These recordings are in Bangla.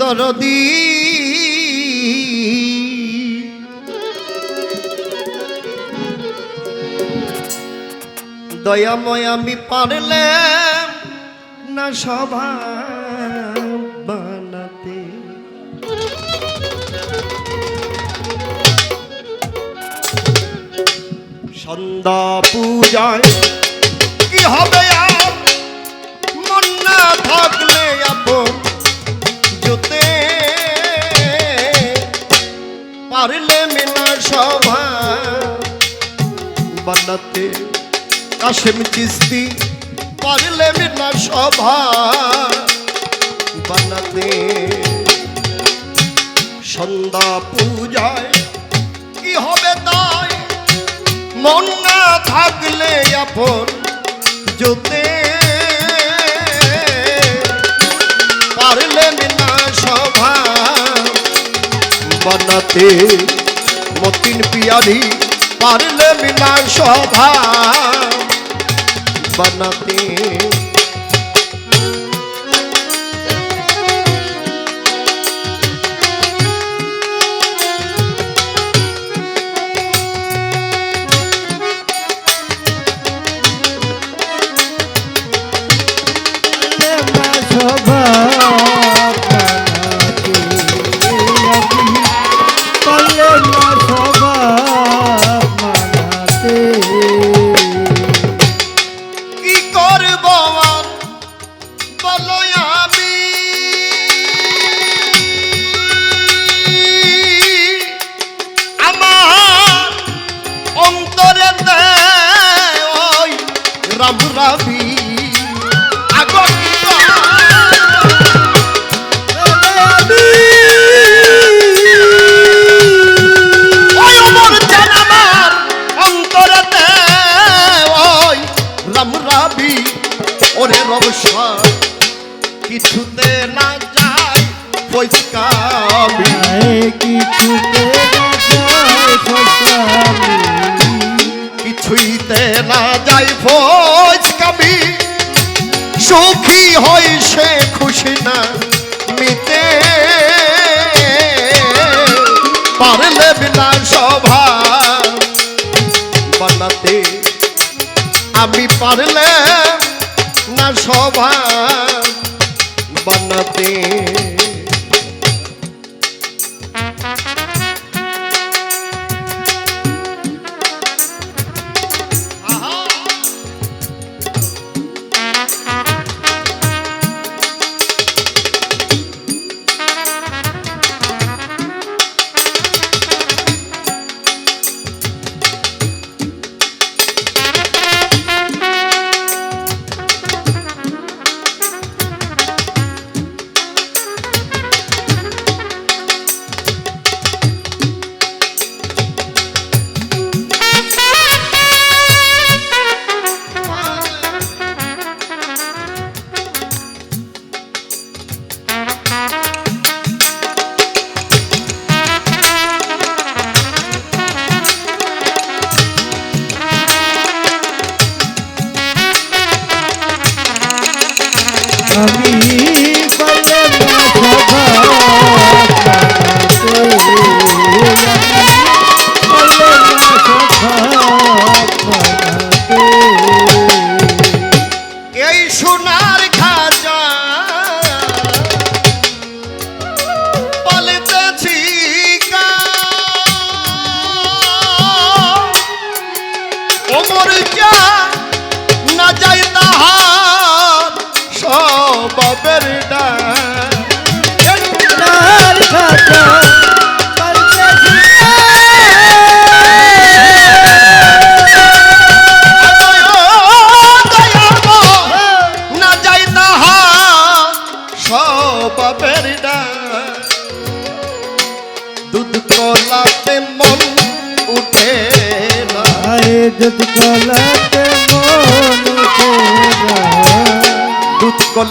দরদি। দয়াময় আমি পারলে না সভা বানাতে। সন্ধ্যা পূজায় কি হবে বানাতে কাশেম চিস্তি পারলে মেলা সভা। বানাতে সন্ধ্যা পূজায় কি হবে তাই? মন না থাকলে আপন জোতে পারলেন না সভা। বানাতে মতিন পিয়ারি পারলে না সভা বানাতে ফৌজ কবি, সুখী হই সে খুশি না মিতে পারলে বিনা সভা বানাতে, আমি পারলে না সভা বানাতে।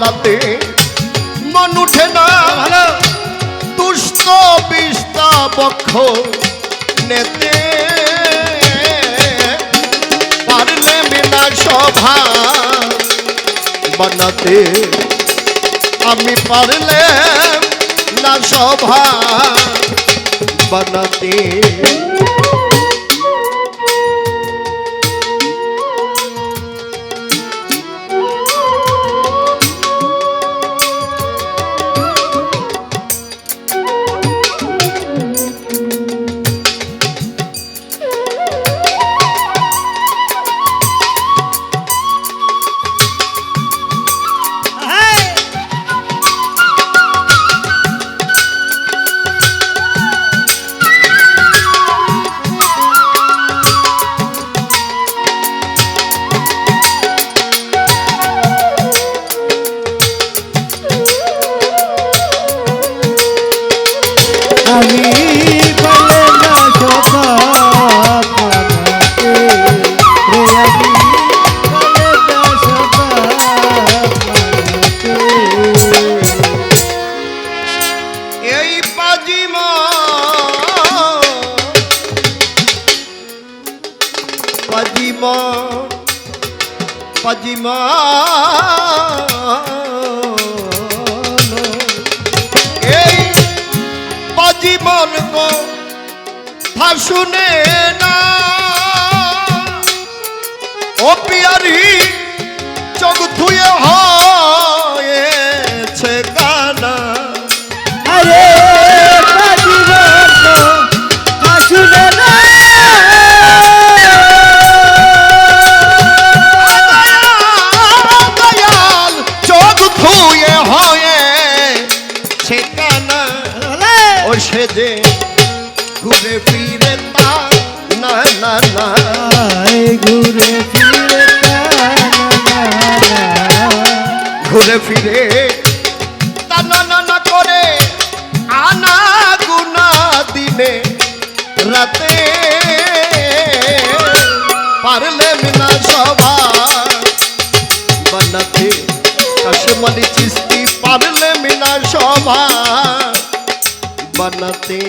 গলাতে মন উঠে না। দুষ্ট বিস্তা পক্ষ নেতে পারলে বিনা সভা বানাতে। আমি পারলে না সভা বানাতে। পাজিমা পাজিমা এই পাজিমন কো ফাশুনে না ও পিয়ারি চোখ ধুয়ে হয় পারলে না সবার বানাতে কাশমালি চিস্তি পারলে না সবার বানাতে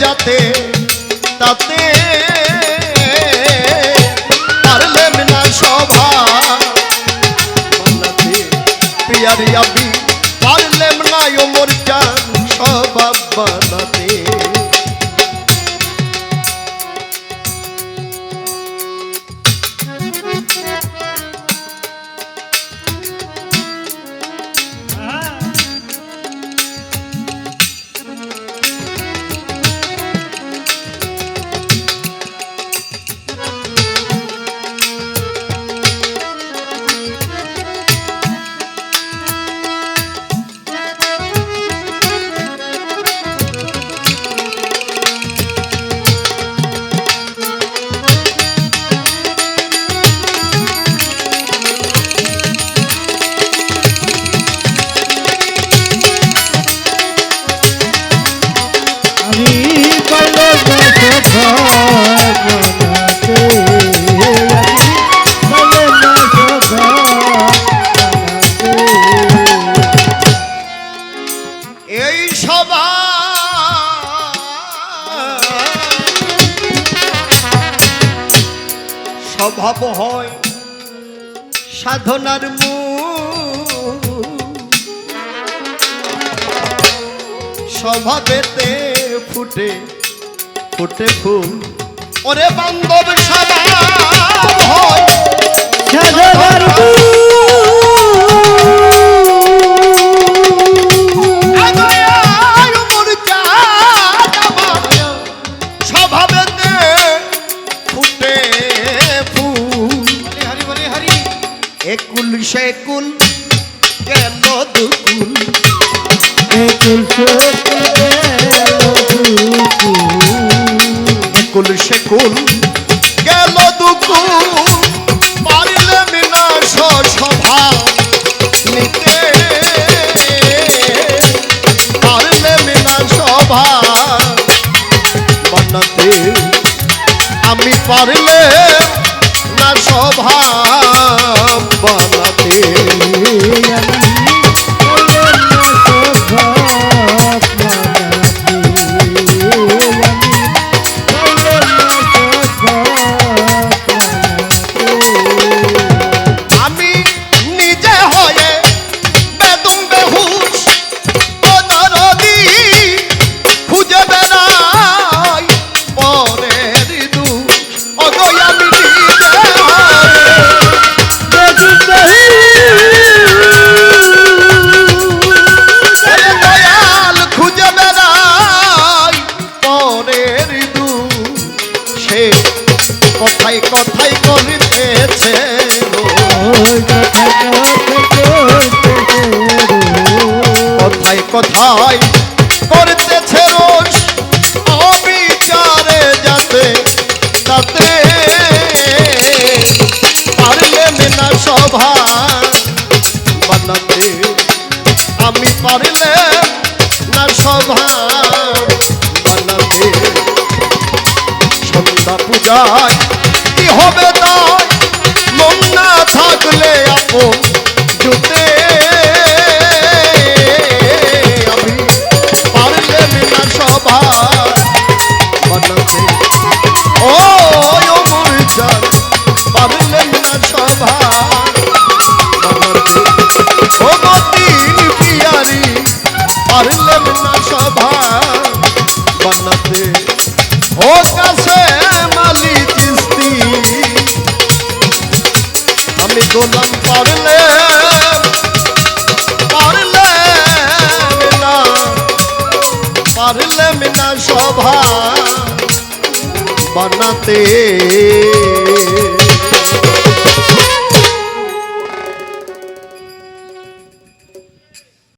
যাতে তাতে পারলেন না সভা। প্রিয়ারিয়া বি স্বভাব হয় সাধনার মু স্বভাবেতে ফুটে ফুটে ফুল। ওরে বান্ধব স্বভাব হয়। সাধনার আগায় একুল সেকুল গেল দুকুল? একুল একুল সেকুল গেল দুকুল? পারলে মিনা সভা নিতে। পারলে মিনা সভা বানাতে। আমি পারলে কথায় করতেছে রোজ অবিচারে যাতে, তাতে পারলে মেনা সভা। বানাতে আমি পারলে না সভা। বানাতে সন্ধ্যা পূজায় কি হবে তাই? মন না থাকলে আপন গোলাম পারলে পারলে না পারলে মিনা সভা বানাতে।